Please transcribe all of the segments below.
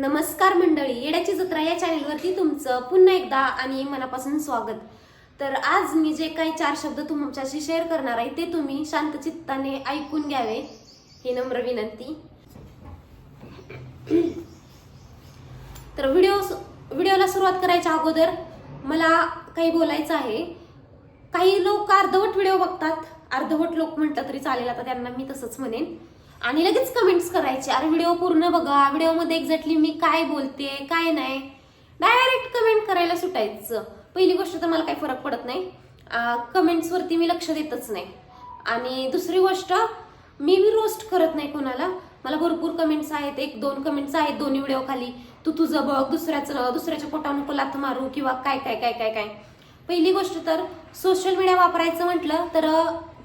नमस्कार मंडळी येड्याची जत्रा या चॅनेलवरती तुमचं पुन्हा एकदा आणि मनापासून स्वागत. तर आज मी जे काही चार शब्द तुमच्याशी शेअर करणार आहे ते तुम्ही शांत चित्ताने ऐकून घ्यावे ही नम्र विनंती. तर व्हिडिओ व्हिडिओला सुरुवात करायच्या अगोदर मला काही बोलायचं आहे. काही लोक अर्धवट व्हिडिओ बघतात अर्धवट लोक म्हटलं तरी चालेल आता त्यांना मी तसंच म्हणेन. आणि लगेच कमेंट्स करायचे. अरे व्हिडिओ पूर्ण बघा. व्हिडिओमध्ये एक्झॅक्टली मी काय बोलते काय नाही. डायरेक्ट कमेंट करायला सुटायचं. पहिली गोष्ट तर मला काही फरक पडत नाही. कमेंट्सवरती मी लक्ष देतच नाही. आणि दुसरी गोष्ट मी बी रोस्ट करत नाही कोणाला. मला भरपूर कमेंट्स आहेत. एक दोन कमेंट्स आहेत दोन्ही व्हिडिओ खाली. तू तुझं बघ दुसऱ्याचं दुसऱ्याच्या पोटावर नको लाथ मारू किंवा काय काय काय काय काय. पहिली गोष्ट तर सोशल मीडिया वापरायचं म्हटलं तर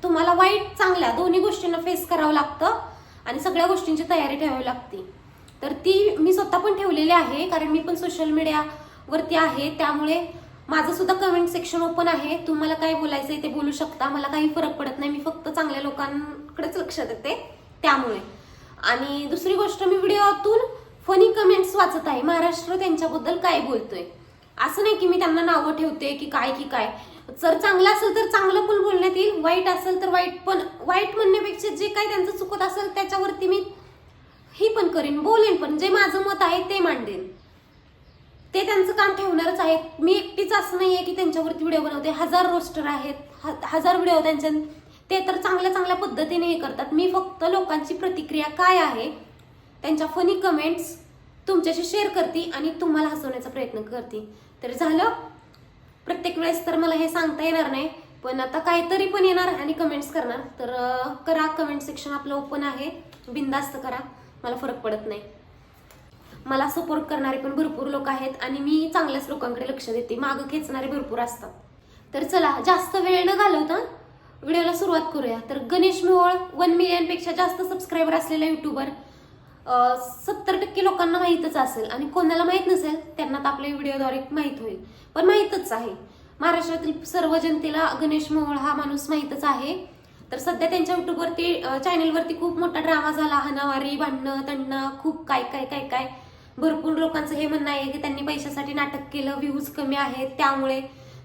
तुम्हाला वाईट चांगल्या दोन्ही गोष्टींना फेस करावं लागतं. आणि सगळ्या गोष्टींची तयारी ठेवावी लागते. तर ती मी स्वतः पण ठेवलेली आहे कारण मी पण सोशल मीडियावरती आहे. त्यामुळे माझं सुद्धा कमेंट सेक्शन ओपन आहे. तुम्हाला काय बोलायचं आहे ते बोलू शकता. मला काही फरक पडत नाही. मी फक्त चांगल्या लोकांकडेच लक्ष देते त्यामुळे. आणि दुसरी गोष्ट मी व्हिडिओतून फनी कमेंट्स वाचत आहे. महाराष्ट्र त्यांच्याबद्दल काय बोलतोय? असं नाही की मी त्यांना नावं ठेवते की काय की काय. जर चांगलं असेल तर चांगलं पण बोलण्यात येईल वाईट असेल तर वाईट पण. वाईट म्हणण्यापेक्षा जे काही त्यांचं चुकत असेल त्याच्यावरती मी ही पण करीन बोलेन पण. जे माझं मत आहे ते मांडेन. ते त्यांचं काम ठेवणारच आहे मी एकटीच असं नाही आहे की त्यांच्यावरती व्हिडिओ बनवते. हजार रोस्टर आहेत. ह- हजार व्हिडिओ त्यांच्या ते तर चांगल्या चांगल्या पद्धतीने हे करतात. मी फक्त लोकांची प्रतिक्रिया काय आहे त्यांच्या फनी कमेंट्स तुमच्याशी शेअर करते आणि तुम्हाला हसवण्याचा प्रयत्न करते. तर झालं. प्रत्येक वेळेस तर मला हे सांगता येणार नाही पण आता काहीतरी पण येणार आणि कमेंट्स करणार. तर करा कमेंट सेक्शन आपलं ओपन आहे. बिंदास्त करा. मला फरक पडत नाही. मला सपोर्ट करणारे पण भरपूर लोक आहेत आणि मी चांगल्याच लोकांकडे लक्ष देते. मागं खेचणारे भरपूर असतात. तर चला जास्त वेळ न घालवता व्हिडिओला सुरुवात करूया. तर गणेश मोहोळ वन मिलियनपेक्षा जास्त सबस्क्रायबर असलेला युट्यूबर सत्तर टक्के लोकांना माहीतच असेल आणि कोणाला माहीत नसेल त्यांना तर आपल्या व्हिडिओद्वारे माहीत होईल. पण माहीतच आहे. महाराष्ट्रातील सर्व जनतेला गणेश मोहोळ हा माणूस माहीतच आहे. तर सध्या त्यांच्या युट्यूबवरती चॅनेलवरती खूप मोठा ड्रामा झाला. हनावारी भांडणं तंडणं खूप काय काय काय काय. भरपूर लोकांचं हे म्हणणं आहे की त्यांनी पैशासाठी नाटक केलं व्ह्यूज कमी आहेत त्यामुळे.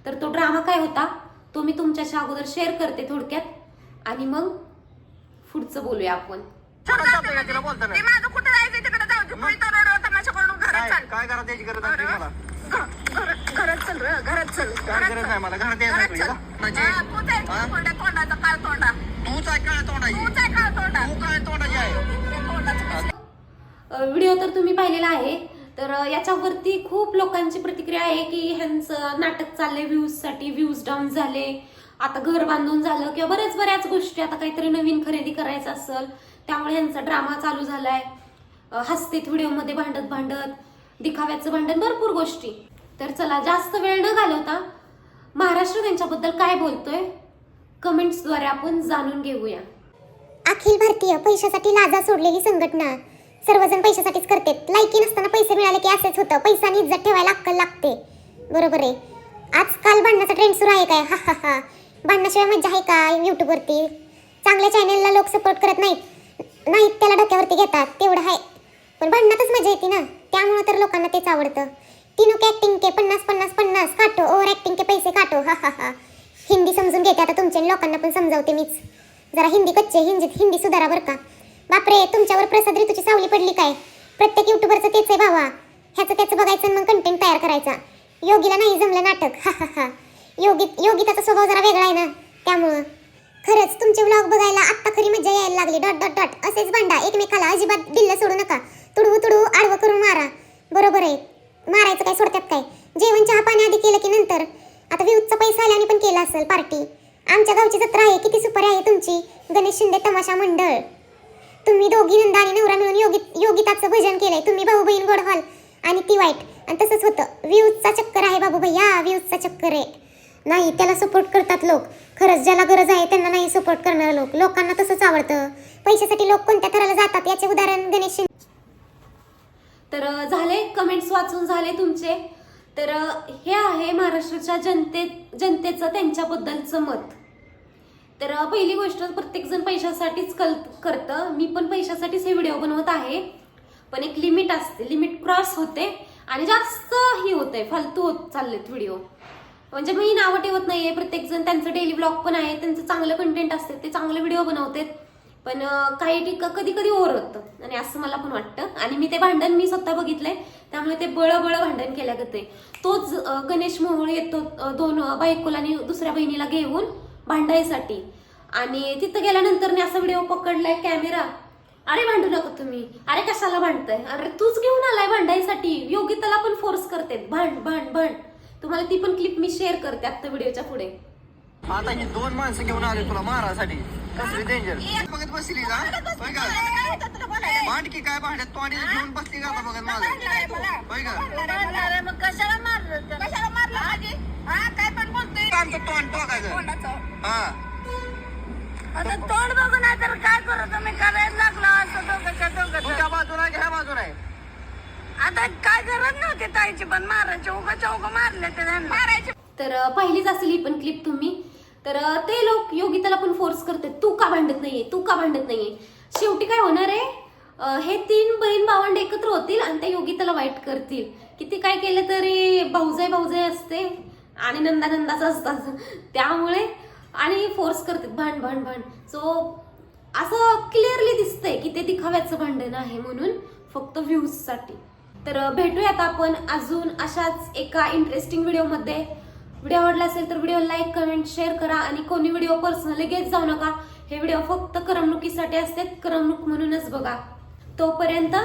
तर तो ड्रामा काय होता? तो मी तुमच्याशी अगोदर शेअर करते थोडक्यात. आणि मग पुढचं बोलूया आपण. तिला बोलताना? ते माझं कुठं जायचं तिकडे? जाऊ दे पैसा रडव तमाशा करून घरात काय चाल. काय करा त्याची गरज असते मला घ- घरात घरात चल रे घरात चल काय गरज नाही मला? घरात यायचं घरात नाही चल तुला म्हणजे हा, तूच आहे हा? तोंडा तोंडाचा काळ तोंडा. तूच आहे काय तोंडाची तूच आहे काळ तोंडा. तू काय तोंडाची आहे. ते तोंडाचं व्हिडिओ तर तुम्ही पाहिलेला आहे. तर अ, याच्यावरती खूप लोकांची प्रतिक्रिया आहे की ह्यांचं नाटक चाललंय व्ह्यूजसाठी व्ह्यूज डाऊन झाले. आता घर बांधून झालं किंवा बऱ्याच बऱ्याच गोष्टी आता काहीतरी नवीन खरेदी करायचं असेल त्यामुळे यांचा ड्रामा चालू झालाय. अ, हसतेत व्हिडिओमध्ये भांडत भांडत दिखाव्याचं भांडण भरपूर गोष्टी. तर चला जास्त वेळ न घालवता महाराष्ट्र त्यांच्याबद्दल काय बोलतोय कमेंट्सद्वारे आपण जाणून घेऊया. अखिल भारतीय पैशासाठी लाजा सोडलेली संघटना. सर्वजण पैशासाठीच करते लायकी नसताना पैसे मिळाले की असेच होतं. पैसा इज्जत ठेवायला अक्कल लागते. बरोबर आहे. आजकाल भांडणाचा ट्रेंड सुरू आहे काय? हा हा हा. भांडणाशिवाय मजा आहे का यूट्यूबवरती चांगल्या चॅनेलला लोक सपोर्ट करत नाहीत. नाहीत त्याला डोक्यावरती घेतात तेवढं आहे. पण भांडणातच मजा येते ना त्यामुळं तर लोकांना तेच आवडतं. तीनों ॲक्टिंग के पन्नास पन्नास पन्नास काटो ओव्हर ॲक्टिंग के पैसे काटो हा हा हा. हिंदी समजून घेते आता तुमच्या लोकांना पण समजावते मीच. जरा हिंदी कच्चे हिंदी हिंदी सुधारा बरं का. बापरे तुमच्यावर प्रसाद ऋतूची सावली पडली काय? प्रत्येक युट्यूबरचं तेच आहे भावा. ह्याचं त्याचं बघायचं आणि मग कंटेंट तयार करायचा. योगीला नाही जमलं नाटक हा हा हा. योगी योगिताचा स्वभाव जरा वेगळा आहे ना त्यामुळं. खरंच तुमचे व्लॉग बघायला आत्ता खरी मजा यायला लागली. Dot dot dot. असेच भांडा. एकमेकाला अजिबात दिल्ल सोडू नका. तुडवू तुडवू आडवं करून मारा. बरोबर आहे. मारायचं काय सोडतात काय? जेवण चहा पाणी आधी केलं की नंतर? आता व्यूजचा पैसा आल्याने पण केला असेल पार्टी. आमच्या गावची जत्रा आहे. किती सुपर आहे तुमची? गणेश शिंदे तमाशा मंडळ. तुम्ही दोघी नंदा आणि नवरा मिळून योगी योगिताचं भजन केलंय. तुम्ही भाऊ बहीण गोड हॉल आणि ती वाईट. आणि तसंच होतं. व्ह्यूजचा चक्कर आहे बाबू भैया व्ह्यूजचा चक्कर आहे. नाही त्याला सपोर्ट करतात लोक. खरंच ज्याला गरज आहे त्यांना नाही सपोर्ट करणारे लोक. लोकांना तसंच आवडतं. पैशासाठी लोक कोणत्या थराला जातात? याचे उदाहरण गणेश तर झाले कमेंट्स वाचून झाले तुमचे. तर हे आहे महाराष्ट्राच्या जनते जनतेचं त्यांच्याबद्दलचं मत. तर पहिली गोष्ट प्रत्येकजण पैशासाठीच कल करतं. मी पण पैशासाठीच हे व्हिडिओ बनवत आहे. पण एक लिमिट असते. लिमिट क्रॉस होते आणि जास्त ही होते फालतू होत चाललेत व्हिडिओ म्हणजे मी नावं ठेवत नाहीये. प्रत्येक जण त्यांचं डेली ब्लॉग पण आहे. त्यांचं चांगलं कंटेंट असते. ते चांगले व्हिडिओ बनवतात. पण काही ठिका कधी कधी ओर होतं आणि असं मला पण वाटतं. आणि मी ते भांडण मी स्वतः बघितलंय. त्यामुळे ते बळबळ भांडण केल्या आहे तोच गणेश मोहोळ येतो दोन बायकोला आणि दुसऱ्या बहिणीला घेऊन भांडायसाठी. आणि तिथं गेल्यानंतर मी असा व्हिडिओ पकडलाय कॅमेरा अरे भांडू नका तुम्ही. अरे कशाला भांडताय? अरे तूच घेऊन आलाय भांडायसाठी. योगिताला पण फोर्स करते भांड भांड भांड. तुम्हाला ती पण क्लिप मी शेअर करते आता व्हिडिओच्या पुढे. आता ही दोन माणसं घेऊन आले तुला मारासाठी. कसली डेंजर बघत बसली का? होय का भांडकी काय भांडत तोंडी घेऊन बसली का आता बघत माझं होय का मग कशाला मारलं कशाला मारलं आजी हा काय पण बोलतोय. आमचं तोंड टोकायचं हा. आता तोंड बघून आहे तर काय करू तुम्ही करायला लागला असं दोघंच्या दोघं तुझ्या बाजूला घ्या बाजूला आहे आता काय गरज मारायची पण मारायची उगा चौक मारले ते मारायची. तर पहिलीच पाहिलीच असेल ही पण क्लिप तुम्ही. तर ते लोक योगिताला पण फोर्स करते तू का भांडत नाहीये? तू का भांडत नाहीये? शेवटी काय होणार आहे? हे तीन बहीण भावंड एकत्र होतील आणि त्या योगिताला वाईट करतील. किती काय केलं तरी भाऊजाई भाऊजाई असते आणि नंदानंदाचं असतात. त्यामुळे आणि फोर्स करतात. भांड भांड भांड. सो असं क्लिअरली दिसतंय की ते दिखाव्याचं भांडण आहे म्हणून फक्त व्ह्यूजसाठी. तर भेटूयात आपण अजून अशाच एका इंटरेस्टिंग व्हिडिओमध्ये व्हिडिओ आवडला असेल तर व्हिडिओ लाईक कमेंट शेअर करा आणि कोणी व्हिडिओ पर्सनली घेत जाऊ नका. हे व्हिडिओ फक्त करमणुकीसाठी असते करमणूक म्हणूनच बघा. तोपर्यंत